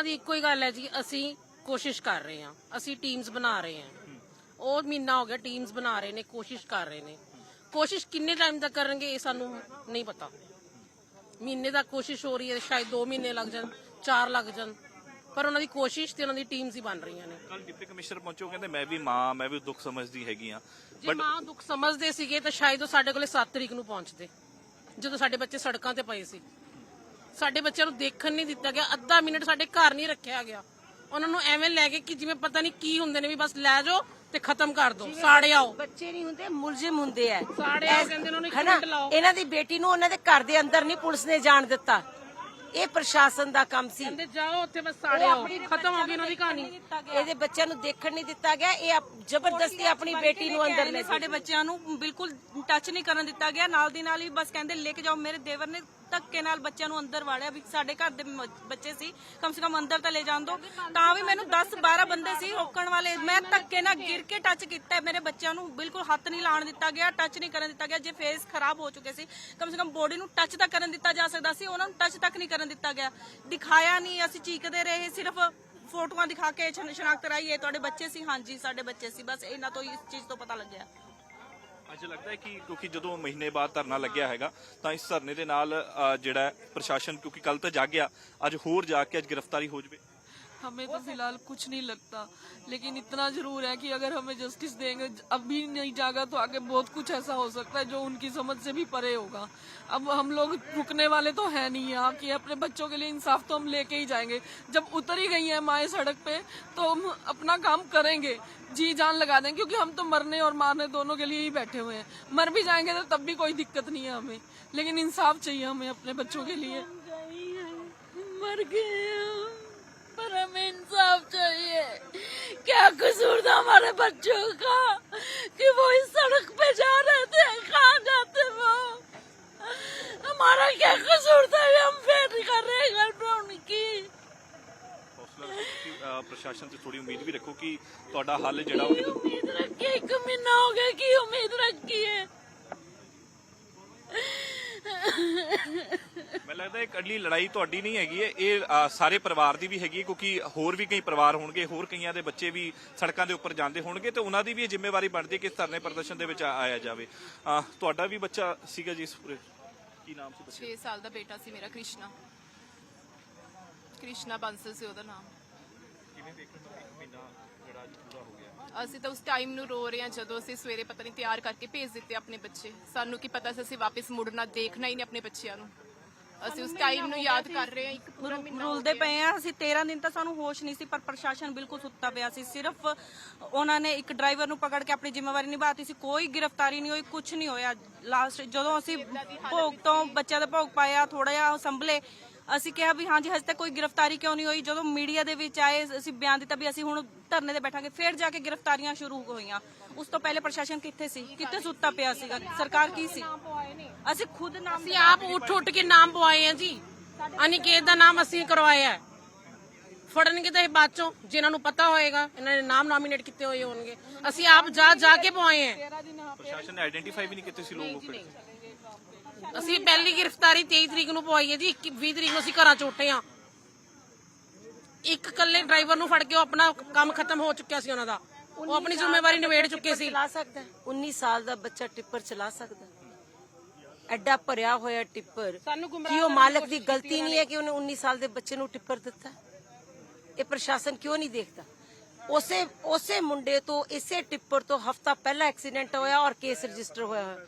ਉਹਨਾਂ ਦੀ ਇੱਕੋ ਹੀ ਗੱਲ ਹੈ ਜੀ ਅਸੀਂ ਕੋਸ਼ਿਸ਼ ਕਰ ਰਹੇ ਹਾਂ। ਅਸੀਂ ਟੀਮਸ ਬਣਾ ਰਹੇ ਹਾਂ। ਉਹ ਮਹੀਨਾ ਹੋ ਗਿਆ ਟੀਮਸ ਬਣਾ ਰਹੇ ਨੇ ਕੋਸ਼ਿਸ਼ ਕਰ ਰਹੇ ਨੇ। ਕੋਸ਼ਿਸ਼ ਕਿੰਨੇ ਟਾਈਮ ਤੱਕ ਕਰਨਗੇ ਇਹ ਸਾਨੂੰ ਨਹੀਂ ਪਤਾ। ਮਹੀਨੇ ਦਾ ਕੋਸ਼ਿਸ਼ ਹੋ ਰਹੀ ਹੈ ਸ਼ਾਇਦ 2 ਮਹੀਨੇ ਲੱਗ ਜਾਣ 4 ਲੱਗ ਜਾਣ। ਪਰ ਉਹਨਾਂ ਦੀ ਕੋਸ਼ਿਸ਼ ਤੇ ਉਹਨਾਂ ਦੀ ਟੀਮਸ ਹੀ ਬਣ ਰਹੀਆਂ ਨੇ। ਕੱਲ ਡਿਪਟੀ ਕਮਿਸ਼ਨਰ ਪਹੁੰਚੋ ਕਹਿੰਦੇ ਮੈਂ ਵੀ ਮਾਂ ਮੈਂ ਵੀ ਦੁੱਖ ਸਮਝਦੀ ਹੈਗੀ ਆ ਜੇ ਮਾਂ ਦੁੱਖ ਸਮਝਦੇ ਸੀਗੇ ਤਾਂ ਸ਼ਾਇਦ ਉਹ ਸਾਡੇ ਕੋਲੇ 7 ਤਰੀਕ ਨੂੰ ਪਹੁੰਚਦੇ। ਜਦੋਂ ਸਾਡੇ ਬੱਚੇ ਸੜਕਾਂ ਤੇ ਪਏ ਸੀ। ਸਾਡੇ ਬੱਚਿਆਂ ਨੂੰ ਦੇਖਣ ਨਹੀਂ ਦਿੱਤਾ ਗਿਆ ਅੱਧਾ ਮਿੰਟ ਸਾਡੇ ਘਰ ਨਹੀਂ ਰੱਖਿਆ ਗਿਆ। ਉਹਨਾਂ ਨੂੰ ਐਵੇਂ ਲੈ ਕੇ ਕਿ ਜਿਵੇਂ ਪਤਾ ਨਹੀਂ ਕੀ ਹੁੰਦੇ ਨੇ ਵੀ ਬਸ ਲੈ ਜਾਓ ਤੇ ਖਤਮ ਕਰ ਦਿਓ ਸਾੜੇ ਆਓ। ਬੱਚੇ ਨਹੀਂ ਹੁੰਦੇ ਮੁਲਜ਼ਮ ਹੁੰਦੇ ਆ ਸਾੜੇ ਆਓ ਕਹਿੰਦੇ ਉਹਨਾਂ ਨੂੰ ਇੱਕ ਹਨਾ? ਮਿੰਟ ਲਾਓ। ਇਹਨਾਂ ਦੀ ਬੇਟੀ ਨੂੰ ਉਹਨਾਂ ਦੇ ਘਰ ਦੇ ਅੰਦਰ ਨਹੀਂ ਪੁਲਿਸ ਨੇ ਜਾਣ ਦਿੱਤਾ। ਇਹ ਪ੍ਰਸ਼ਾਸਨ ਦਾ ਕੰਮ ਸੀ। ਕਹਿੰਦੇ ਜਾਓ ਉੱਥੇ ਬਸ ਸਾੜੇ ਆਓ। ਖਤਮ ਹੋ ਗਈ ਉਹਨਾਂ ਦੀ ਕਹਾਣੀ। ਇਹਦੇ ਬੱਚਿਆਂ ਨੂੰ ਦੇਖਣ ਨਹੀਂ ਦਿੱਤਾ ਗਿਆ। ਇਹ ਜ਼ਬਰਦਸਤੀ ਆਪਣੀ ਬੇਟੀ ਨੂੰ ਅੰਦਰ ਲੈ ਸਾਡੇ ਬੱਚਿਆਂ ਨੂੰ ਬਿਲਕੁਲ ਟੱਚ ਨਹੀਂ ਕਰਨ ਦਿੱਤਾ ਗਿਆ। ਨਾਲ ਦੀ ਨਾਲ ਹੀ ਬਸ ਕਹਿੰਦੇ ਲੈ ਕੇ ਜਾਓ ਮੇਰੇ ਦੇਵਰ ਨੇ ਧੱਕੇ ਨਾਲ ਬੱਚਿਆਂ ਨੂੰ ਅੰਦਰ ਵਾੜਿਆ ਵੀ ਸਾਡੇ ਘਰ ਦੇ ਮ- ਬੱਚੇ ਸੀ, ਕਮ ਸੇ ਕਮ ਅੰਦਰ ਤਾਂ ਲੈ ਜਾਣ ਦੋ। ਤਾਂ ਵੀ ਮੈਨੂੰ 10 12 ਬੰਦੇ ਸੀ ਰੋਕਣ ਵਾਲੇ। ਮੈਂ ਧੱਕੇ ਨਾਲ ਗਿਰ ਕੇ ਟੱਚ ਕੀਤਾ ਹੈ। ਮੇਰੇ ਬੱਚਿਆਂ ਨੂੰ। ਬਿਲਕੁਲ ਹੱਥ ਨਹੀਂ ਲਾਉਣ ਦਿੱਤਾ ਗਿਆ ਟੱਚ ਨਹੀਂ ਕਰਨ ਦਿੱਤਾ ਗਿਆ। ਜੇ ਫੇਸ ਖਰਾਬ ਹੋ ਚੁੱਕੇ ਸੀ, ਕਮ ਸੇ ਕਮ ਬੋਡੀ ਨੂੰ ਟੱਚ ਤਾਂ ਕਰਨ ਦਿੱਤਾ ਜਾ ਸਕਦਾ ਸੀ, ਉਹਨਾਂ ਨੂੰ ਟੱਚ ਤੱਕ ਨਹੀਂ ਕਰਨ ਦਿੱਤਾ ਗਿਆ। ਦਿਖਾਇਆ ਨਹੀਂ, ਅਸੀਂ ਚੀਕਦੇ ਰਹੇ, ਸਿਰਫ ਫੋਟੋਆਂ ਦਿਖਾ ਕੇ ਸ਼ਨ- ਸ਼ਨਾਖਤ ਕਰਾਈ ਇਹ ਤੁਹਾਡੇ ਬੱਚੇ ਸੀ? ਹਾਂਜੀ, ਸਾਡੇ ਬੱਚੇ ਸੀ। ਬਸ ਇਹਨਾਂ ਤੋਂ ਹੀ ਇਸ ਚੀਜ਼ ਤੋਂ ਪਤਾ ਲੱਗਿਆ। ਅੱਜ ਲੱਗਦਾ ਹੈ ਕਿ ਕਿਉਂਕਿ ਜਦੋਂ ਮਹੀਨੇ ਬਾਅਦ ਧਰਨਾ ਲੱਗਿਆ ਹੈਗਾ ਤਾਂ ਇਸ ਧਰਨੇ ਦੇ ਨਾਲ ਅ, ਜਿਹੜਾ ਹੈ ਪ੍ਰਸ਼ਾਸਨ ਕਿਉਂਕਿ ਕੱਲ ਤਾਂ ਜਾਗਿਆ ਅੱਜ ਹੋਰ ਜਾ ਕੇ ਅੱਜ ਗ੍ਰਿਫਤਾਰੀ ਹੋ ਜਵੇ। हमें तो फ़िलहाल कुछ नहीं लगता। लेकिन इतना ज़रूर है कि अगर हमें जस्टिस देंगे अभी नहीं जागा तो आगे बहुत कुछ ऐसा हो सकता है जो उनकी समझ से भी परे होगा। अब हम लोग रुकने वाले तो है नहीं यहाँ कि, अपने बच्चों के लिए इंसाफ तो हम लेके ही जाएँगे। जब उतर ही गई है माए सड़क पे तो हम अपना काम करेंगे, जी जान लगा देंगे क्योंकि हम तो मरने और मारने दोनों के लिए ही बैठे हुए हैं। मर भी जाएँगे तो तब भी कोई दिक्कत नहीं है हमें। लेकिन इंसाफ चाहिए हमें अपने बच्चों के लिए। मर गए पर हमें इंसाफ चाहिए क्या कसूर था हमारे बच्चों का कि वो इस सड़क पे जा रहे थे कहाँ जाते वो हमारा क्या कसूर था ये हम फेर कर रहे हैं घर पे उनकी ਹੌਸਲਾ ਰੱਖੋ ਕਿ ਅ, ਪ੍ਰਸ਼ਾਸਨ ਤੇ ਥੋੜੀ ਉਮੀਦ ਵੀ ਰੱਖੋ ਕਿ ਤੁਹਾਡਾ ਹੱਲ ਜਿਹੜਾ ਉਹ ਕਿਤੇ- उम्मीद रखी एक महीना हो गया की उम्मीद रखी है ਮੈਨੂੰ ਲੱਗਦਾ ਇਹ ਇਕੱਲੀ ਲੜਾਈ ਤੁਹਾਡੀ ਨਹੀਂ ਹੈਗੀ ਹੈ। ਇਹ ਅ, ਸਾਰੇ ਪਰਿਵਾਰ ਦੀ ਵੀ ਹੈਗੀ ਹੈ ਕਿਉਂਕਿ ਹੋਰ ਵੀ ਕਈ ਪਰਿਵਾਰ ਹੋਣਗੇ ਹੋਰ ਕਈਆਂ ਦੇ ਬੱਚੇ ਵੀ ਸੜਕਾਂ ਦੇ ਉੱਪਰ ਜਾਂਦੇ ਹੋਣਗੇ ਤੇ ਉਹਨਾਂ ਦੀ ਵੀ ਇਹ ਜ਼ਿੰਮੇਵਾਰੀ ਬਣਦੀ ਹੈ ਕਿ ਇਸ ਧਰਨੇ ਪ੍ਰਦਰਸ਼ਨ ਦੇ ਵਿੱਚ ਆ- ਆਇਆ ਜਾਵੇ। ਅ, ਤੁਹਾਡਾ ਵੀ ਬੱਚਾ ਸੀਗਾ ਜੀ ਇਸ ਪੂਰੇ? ਕੀ ਨਾਮ ਸੀ ਬੱਚੇ 6 ਸਾਲ ਦਾ ਬੇਟਾ ਸੀ ਮੇਰਾ ਕ੍ਰਿਸ਼ਨਾ। ਕ੍ਰਿਸ਼ਨਾ ਬਾਂਸਲ ਸੀ ਉਹਦਾ ਨਾਮ। ਕਿਵੇਂ ਦੇਖਣ ਨੂੰ ਇੱਕ ਮਹੀਨਾ ਜਿਹੜਾ ਅੱਜ ਪੂਰਾ ਹੋ ਗਿਆ? ਅਸੀਂ ਤਾਂ ਉਸ ਟਾਈਮ ਨੂੰ ਰੋ ਰਹੇ ਹਾਂ ਜਦੋਂ ਅਸੀਂ ਸਵੇਰੇ ਪਤਾ ਨਹੀਂ ਤਿਆਰ ਕਰਕੇ ਭੇਜ ਦਿੱਤੇ ਆਪਣੇ ਬੱਚੇ। ਸਾਨੂੰ ਕੀ ਪਤਾ ਸੀ ਅਸੀਂ ਵਾਪਸ ਮੁੜਨਾ ਦੇਖਣਾ ਹੀ ਨਹੀਂ ਆਪਣੇ ਬੱਚਿਆਂ ਨੂੰ। ਅਸੀਂ ਉਸ ਟਾਈਮ ਨੂੰ ਯਾਦ ਕਰ ਰਹੇ ਹਾਂ ਇੱਕ ਪੂਰਾ ਮਹੀਨਾ ਹੋ ਰੁਲਦੇ ਗਿਆ। ਪਏ ਆ ਅਸੀਂ 13 ਦਿਨ ਤਾਂ ਸਾਨੂੰ ਹੋਸ਼ ਨਹੀਂ ਸੀ ਪਰ ਪ੍ਰਸ਼ਾਸਨ ਬਿਲਕੁਲ ਸੁੱਤਾ ਪਿਆ ਸੀ। ਸਿਰਫ ਉਹਨਾਂ ਨੇ ਇੱਕ ਡਰਾਈਵਰ ਨੂੰ ਪਕੜ ਕੇ ਆਪਣੀ ਜ਼ਿੰਮੇਵਾਰੀ ਨਿਭਾਤੀ ਸੀ। ਕੋਈ ਗ੍ਰਿਫਤਾਰੀ ਨਹੀਂ ਹੋਈ ਕੁਝ ਨਹੀਂ ਹੋਇਆ। ਲਾਸਟ ਜਦੋਂ ਅਸੀਂ ਭੋਗ ਤੋਂ ਬੱਚਿਆਂ ਦੇ ਭੋਗ ਪਾਇਆ ਥੋੜਾ ਜਿਹਾ ਸੰਭਲੇ ਅਸੀਂ ਕਿਹਾ ਵੀ ਹਾਂਜੀ ਹਜੇ ਤੱਕ ਕੋਈ ਗ੍ਰਿਫਤਾਰੀ ਕਿਉਂ ਨਹੀਂ ਹੋਈ? ਜਦੋਂ ਮੀਡੀਆ ਦੇ ਵਿੱਚ ਆਏ ਅਸੀਂ ਬਿਆਨ ਦਿੱਤਾ ਵੀ ਅਸੀਂ ਹੁਣ ਧਰਨੇ ਤੇ ਬੈਠਾਂਗੇ ਫਿਰ ਜਾ ਕੇ ਗ੍ਰਿਫਤਾਰੀਆਂ ਸ਼ੁਰੂ ਹੋਈਆਂ। ਉਸ ਤੋਂ ਪਹਿਲੇ ਪ੍ਰਸ਼ਾਸਨ ਕਿੱਥੇ ਸੀ? ਕਿੱਥੇ ਸੁੱਤਾ ਪਿਆ ਸੀਗਾ? ਸਰਕਾਰ ਕੀ ਸੀ? ਅਸੀਂ ਖੁਦ ਨਾਮ ਅਸੀਂ ਆਪ ਉੱਠ ਉੱਠ ਕੇ ਨਾਮ ਪਵਾਏ ਆ ਜੀ। ਅਨਿਕੇਤ ਦਾ ਨਾਮ ਅਸੀਂ ਕਰਵਾਇਆ। ਫੜਨਗੇ ਤਾਂ ਇਹ ਬਾਅਦ ਚੋਂ ਜਿਨ੍ਹਾਂ ਨੂੰ ਪਤਾ ਹੋਏਗਾ ਇਹਨਾਂ ਨੇ ਨਾਮ ਨਾਮੀਨੇਟ ਕੀਤੇ ਹੋਏ ਹੋਣਗੇ। ਅਸੀਂ ਆਪ ਜਾ ਜਾ ਕੇ ਪਵਾਏ ਆ ਪ੍ਰਸ਼ਾਸਨ ਨੇ ਆਇਡੈਂਟੀਫਾਈ ਵੀ ਨਹੀਂ ਕੀਤੇ ਸੀ ਲੋਕ ਫਿਰ ਅਸੀਂ ਪਹਿਲੀ ਗ੍ਰਿਫਤਾਰੀ 23 ਤਰੀਕ ਨੂੰ ਪਵਾਈ ਹੈ ਜੀ 21 20 ਤਰੀਕ ਨੂੰ ਅਸੀਂ ਘਰਾਂ ਚ ਉੱਠੇ ਆ ਇੱਕ ਇਕੱਲੇ ਡਰਾਈਵਰ ਨੂੰ ਫੜ ਕੇ ਉਹ ਆਪਣਾ ਕੰਮ ਖਤਮ ਹੋ ਚੁੱਕਿਆ ਸੀ ਉਹਨਾਂ ਦਾ। ਉਹ ਆਪਣੀ ਜ਼ਿੰਮੇਵਾਰੀ ਨਿਬੇੜ ਚੁੱਕੇ ਸੀ। ਚਲਾ ਸਕਦਾ ਹੈ। 19 ਸਾਲ ਦਾ ਬੱਚਾ ਟਿੱਪਰ ਚਲਾ ਸਕਦਾ ਹੈ। ਐਡਾ ਭਰਿਆ ਹੋਇਆ ਟਿੱਪਰ। ਸਾਨੂੰ ਕੀ ਉਹ ਮਾਲਕ ਦੀ ਗਲਤੀ ਨਹੀਂ ਹੈ ਕਿ ਉਹਨੇ 19 ਸਾਲ ਦੇ ਬੱਚੇ ਨੂੰ ਟਿੱਪਰ ਦਿੱਤਾ ਇਹ ਪ੍ਰਸ਼ਾਸਨ ਕਿਉਂ ਨਹੀਂ ਦੇਖਦਾ? ਉਸੇ ਉਸੇ ਮੁੰਡੇ ਤੋਂ, ਇਸੇ ਟਿੱਪਰ ਤੋਂ ਹਫਤਾ ਪਹਿਲਾਂ ਐਕਸੀਡੈਂਟ ਹੋਇਆ ਔਰ ਕੇਸ ਰਜਿਸਟਰ ਹੋਇਆ ਹੋਇਆ।